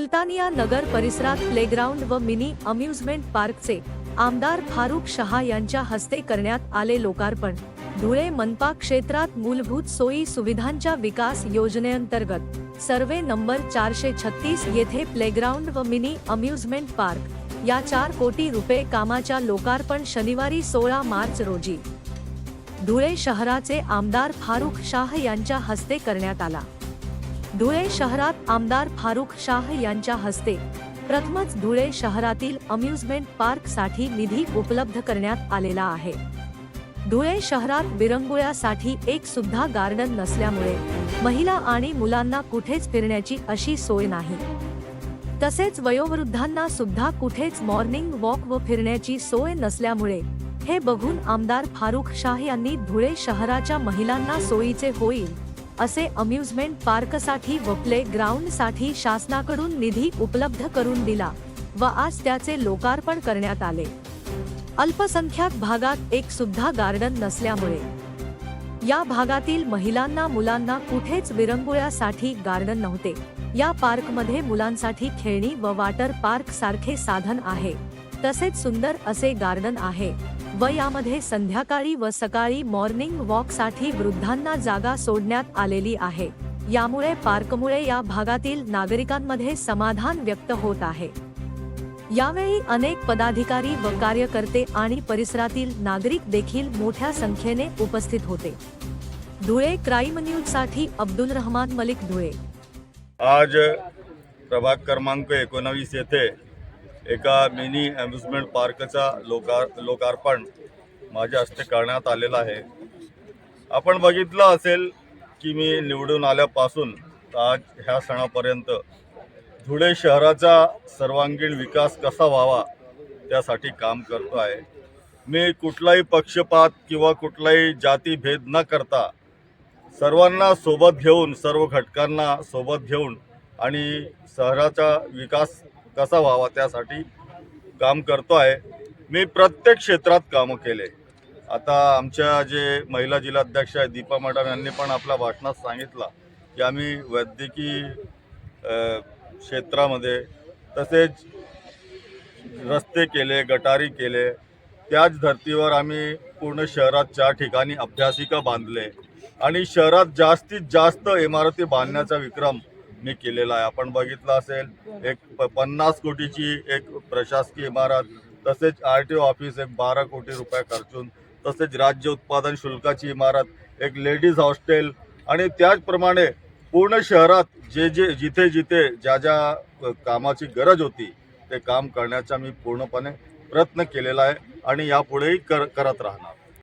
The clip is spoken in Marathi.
सुलतानिया नगर परिसरात प्लेग्राउंड व मिनी अम्युजमेंट पार्कचे आमदार फारुख शहा यांच्या हस्ते करण्यात आले लोकार्पण. धुळे मनपा क्षेत्रात मूलभूत सोयी सुविधांच्या विकास योजनेअंतर्गत सर्वे नंबर चारशे छत्तीस येथे प्लेग्राऊंड व मिनी अम्युजमेंट पार्क या चार कोटी रुपये कामाच्या लोकार्पण शनिवारी सोळा मार्च रोजी. धुळे शहराचे आमदार फारुख शाह यांच्या हस्ते करण्यात आला. धुळे शहरात आमदार फारुख शाह यांच्या हस्ते प्रथमच धुळे शहरातील अम्युजमेंट पार्कसाठी निधी उपलब्ध करण्यात आलेला आहे. धुळे शहरात विरंगुळ्यासाठी एक सुद्धा गार्डन नसल्यामुळे महिला आणि मुलांना कुठेच फिरण्याची अशी सोय नाही. तसेच वयोवृद्धांना सुद्धा कुठेच मॉर्निंग वॉक व फिरण्याची सोय नसल्यामुळे हे बघून आमदार फारुख शाह यांनी धुळे शहराच्या महिलांना सोयीचे होईल. असे अम्युजमेंट पार्कसाठी व प्ले साठी शासनाकडून निधी उपलब्ध करून दिला व आज त्याचे लोकार्पण करण्यात आले. अल्पसंख्याक भागात एक सुद्धा गार्डन नसल्यामुळे. या भागातील महिलांना मुलांना कुठेच विरंगुळ्यासाठी गार्डन नव्हते. या पार्कमध्ये मुलांसाठी खेळणी व वॉटर पार्क सारखे साधन आहे. तसेच सुंदर असे गार्डन आहे व यामध्ये संध्याकाळी व सकाळी मॉर्निंग वॉकसाठी वृद्धांना जागा सोडण्यात आलेली आहे. यामुळे पार्कमुळे या भागातील नागरिकांमध्ये समाधान व्यक्त होत आहे. यावेळी अनेक पदाधिकारी व कार्यकर्ते आणि परिसरातील नागरिक देखील मोठ्या संख्येने उपस्थित होते. धुळे क्राईम न्यूजसाठी अब्दुल रहमान मलिक धुळे. आज प्रभाग क्रमांक एकोणावीस येथे एका मिनी अम्युजमेंट पार्कचा लोकार लोकार्पण माझ्या हस्ते करण्यात आलेलं आहे. आपण बघितलं असेल की मी निवडून आल्यापासून आज ह्या सणापर्यंत धुळे शहराचा सर्वांगीण विकास कसा व्हावा त्यासाठी काम करतो आहे. मी कुठलाही पक्षपात किंवा कुठलाही जातीभेद न करता सर्वांना सोबत घेऊन सर्व घटकांना सोबत घेऊन आणि शहराचा विकास कसा व्हावा त्यासाठी काम करतो आहे. मी प्रत्येक क्षेत्रात कामं केले. आता आमच्या जे महिला जिल्हाध्यक्ष आहेत दीपा मॅडम यांनी पण आपल्या भाषणात सांगितला की आम्ही वैद्यकीय क्षेत्रामध्ये तसेच रस्ते केले गटारी केले. त्याच धर्तीवर आम्ही पूर्ण शहरात चार ठिकाणी अभ्यासिका बांधले. आणि शहरात जास्तीत जास्त इमारती बांधण्याचा विक्रम मी केलेला आहे. आपण बघितलं असेल एक प पन्नास कोटीची एक प्रशासकीय इमारत तसेच आर टी ओ ऑफिस एक बारा कोटी रुपये खर्चून तसेच राज्य उत्पादन शुल्काची इमारत एक लेडीज हॉस्टेल आणि त्याचप्रमाणे पूर्ण शहरात जे जे जिथे जिथे ज्या ज्या कामाची गरज होती ते काम करण्याचा मी पूर्णपणे प्रयत्न केलेला आहे आणि यापुढेही कर करत राहणार.